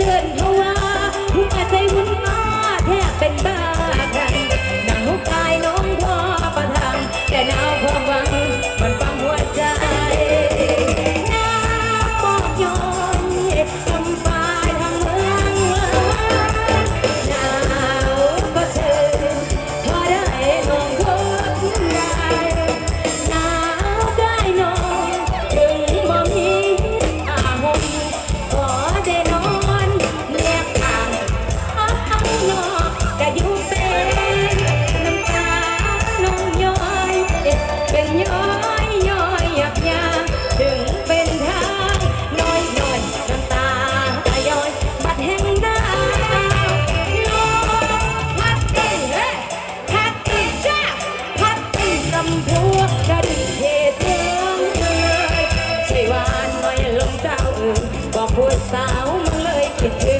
dead. วสาวมันเลยคิดถึง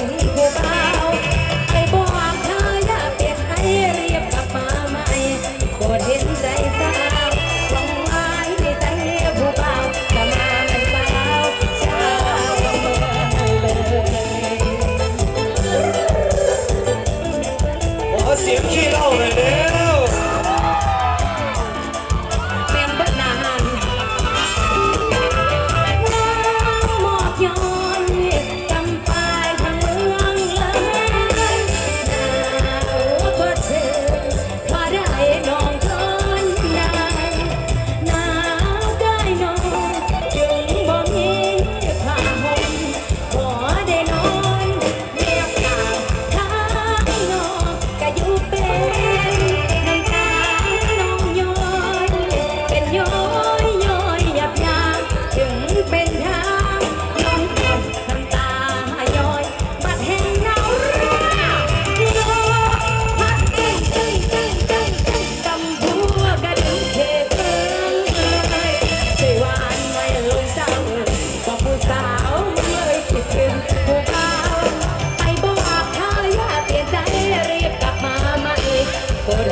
ข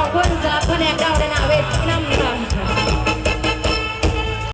อบคุณสำหรัดานาเวน้ำ